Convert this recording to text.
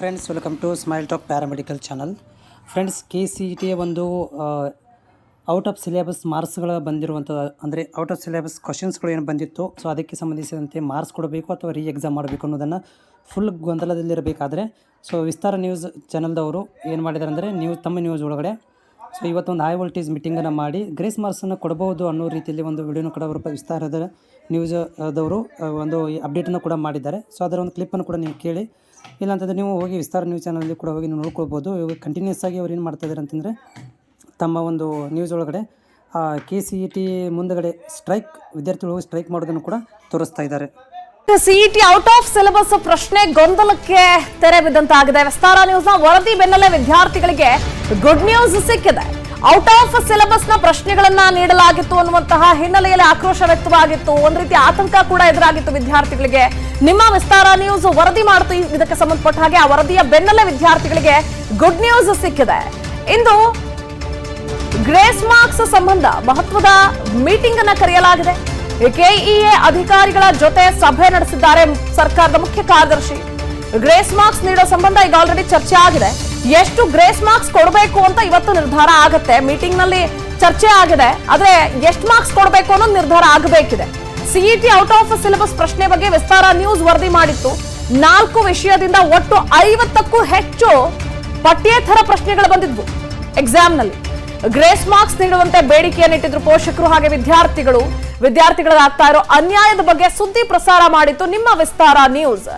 Friends welcome to smile talk paramedical channel friends K C E ಟಿಯ ಒಂದು out of syllabus ಮಾರ್ಕ್ಸ್ಗಳು ಬಂದಿರುವಂಥ ಅಂದರೆ out of syllabus ಕ್ವಶನ್ಸ್ಗಳು ಏನು ಬಂದಿತ್ತು so ಅದಕ್ಕೆ ಸಂಬಂಧಿಸಿದಂತೆ ಮಾರ್ಕ್ಸ್ ಕೊಡಬೇಕು ಅಥವಾ ರೀ ಎಕ್ಸಾಮ್ ಮಾಡಬೇಕು ಅನ್ನೋದನ್ನು ಫುಲ್ ಗೊಂದಲದಲ್ಲಿರಬೇಕಾದ್ರೆ ಸೊ ವಿಸ್ತಾರ ನ್ಯೂಸ್ ಚಾನಲ್ದವರು ಏನು ಮಾಡಿದ್ದಾರೆ ಅಂದರೆ ನ್ಯೂಸ್ ತಮ್ಮ ನ್ಯೂಸ್ ಒಳಗಡೆ ಸೊ ಇವತ್ತೊಂದು ಹೈ ವೋಲ್ಟೇಜ್ ಮೀಟಿಂಗನ್ನು ಮಾಡಿ ಗ್ರೇಸ್ ಮಾರ್ಕ್ಸನ್ನು ಕೊಡಬಹುದು ಅನ್ನೋ ರೀತಿಯಲ್ಲಿ ಒಂದು ವಿಡಿಯೋನ ಕೂಡ ಅವರು ವಿಸ್ತಾರದ ನ್ಯೂಸ್ ದವರು ಒಂದು ಅಪ್ಡೇಟನ್ನು ಕೂಡ ಮಾಡಿದ್ದಾರೆ. ಸೊ ಅದರ ಒಂದು ಕ್ಲಿಪ್ಪನ್ನು ಕೂಡ ನೀವು ಕೇಳಿ ಇಲ್ಲಾಂತಂದರೆ ನೀವು ಹೋಗಿ ವಿಸ್ತಾರ ನ್ಯೂಸ್ ಚಾನಲಲ್ಲಿ ಕೂಡ ಹೋಗಿ ನೀವು ನೋಡ್ಕೊಳ್ಬೋದು. ಇವಾಗ ಕಂಟಿನ್ಯೂಸ್ ಆಗಿ ಅವ್ರು ಏನು ಮಾಡ್ತಾ ಇದ್ದಾರೆ ಅಂತಂದರೆ ತಮ್ಮ ಒಂದು ನ್ಯೂಸ್ ಒಳಗಡೆ ಕೆ ಸಿ ಇ ಟಿ ಮುಂದಗಡೆ ಸ್ಟ್ರೈಕ್ ವಿದ್ಯಾರ್ಥಿಗಳು ಸ್ಟ್ರೈಕ್ ಮಾಡೋದನ್ನು ಕೂಡ ತೋರಿಸ್ತಾ ಇದ್ದಾರೆ ಸಿಇಟಿ ಔಟ್ ಆಫ್ ಸಿಲೆಬಸ್ ಪ್ರಶ್ನೆ ಗೊಂದಲಕ್ಕೆ ತೆರೆ ಬಿದ್ದಂತಾಗಿದೆ. ವಿಸ್ತಾರ ನ್ಯೂಸ್ನ ವರದಿ ಬೆನ್ನಲ್ಲೇ ವಿದ್ಯಾರ್ಥಿಗಳಿಗೆ ಗುಡ್ ನ್ಯೂಸ್ ಸಿಕ್ಕಿದೆ. ಔಟ್ ಆಫ್ ಸಿಲೆಬಸ್ನ ಪ್ರಶ್ನೆಗಳನ್ನ ನೀಡಲಾಗಿತ್ತು ಅನ್ನುವಂತಹ ಹಿನ್ನೆಲೆಯಲ್ಲಿ ಆಕ್ರೋಶ ವ್ಯಕ್ತವಾಗಿತ್ತು. ಒಂದ್ ರೀತಿ ಆತಂಕ ಕೂಡ ಎದುರಾಗಿತ್ತು ವಿದ್ಯಾರ್ಥಿಗಳಿಗೆ. ನಿಮ್ಮ ವಿಸ್ತಾರ ನ್ಯೂಸ್ ವರದಿ ಮಾಡ್ತು. ಇದಕ್ಕೆ ಸಂಬಂಧಪಟ್ಟ ಹಾಗೆ ಆ ವರದಿಯ ಬೆನ್ನಲ್ಲೇ ವಿದ್ಯಾರ್ಥಿಗಳಿಗೆ ಗುಡ್ ನ್ಯೂಸ್ ಸಿಕ್ಕಿದೆ. ಇಂದು ಗ್ರೇಸ್ ಮಾರ್ಕ್ಸ್ ಸಂಬಂಧ ಮಹತ್ವದ ಮೀಟಿಂಗ್ ಅನ್ನ ಕರೆಯಲಾಗಿದೆ. ಕೆಇಎ ಅಧಿಕಾರಿಗಳ ಜೊತೆ ಸಭೆ ನಡೆಸಿದ್ದಾರೆ ಸರ್ಕಾರದ ಮುಖ್ಯ ಕಾರ್ಯದರ್ಶಿ. ಗ್ರೇಸ್ ಮಾರ್ಕ್ಸ್ ನೀಡೋ ಸಂಬಂಧ ಈಗ ಆಲ್ರೆಡಿ ಚರ್ಚೆ ಆಗಿದೆ. ಎಷ್ಟು ಗ್ರೇಸ್ ಮಾರ್ಕ್ಸ್ ಕೊಡಬೇಕು ಅಂತ ಇವತ್ತು ನಿರ್ಧಾರ ಆಗುತ್ತೆ. ಮೀಟಿಂಗ್ನಲ್ಲಿ ಚರ್ಚೆ ಆಗಿದೆ. ಆದ್ರೆ ಎಷ್ಟು ಮಾರ್ಕ್ಸ್ ಕೊಡಬೇಕು ಅನ್ನೋದು ನಿರ್ಧಾರ ಆಗಬೇಕಿದೆ. ಸಿಇಟಿ ಔಟ್ ಆಫ್ ಸಿಲೆಬಸ್ ಪ್ರಶ್ನೆ ಬಗ್ಗೆ ವಿಸ್ತಾರ ನ್ಯೂಸ್ ವರದಿ ಮಾಡಿತ್ತು. ನಾಲ್ಕು ವಿಷಯದಿಂದ ಒಟ್ಟು ಐವತ್ತಕ್ಕೂ ಹೆಚ್ಚು ಪಠ್ಯೇತರ ಪ್ರಶ್ನೆಗಳು ಬಂದಿದ್ವು ಎಕ್ಸಾಮ್ನಲ್ಲಿ. ಗ್ರೇಸ್ ಮಾರ್ಕ್ಸ್ ನೀಡುವಂತೆ ಬೇಡಿಕೆಯನ್ನು ಇಟ್ಟಿದ್ರು ಪೋಷಕರು ಹಾಗೆ ವಿದ್ಯಾರ್ಥಿಗಳು. ವಿದ್ಯಾರ್ಥಿಗಳಾಗ್ತಾ ಇರೋ ಅನ್ಯಾಯದ ಬಗ್ಗೆ ಸುದ್ದಿ ಪ್ರಸಾರ ಮಾಡಿತ್ತು ನಿಮ್ಮ ವಿಸ್ತಾರ ನ್ಯೂಸ್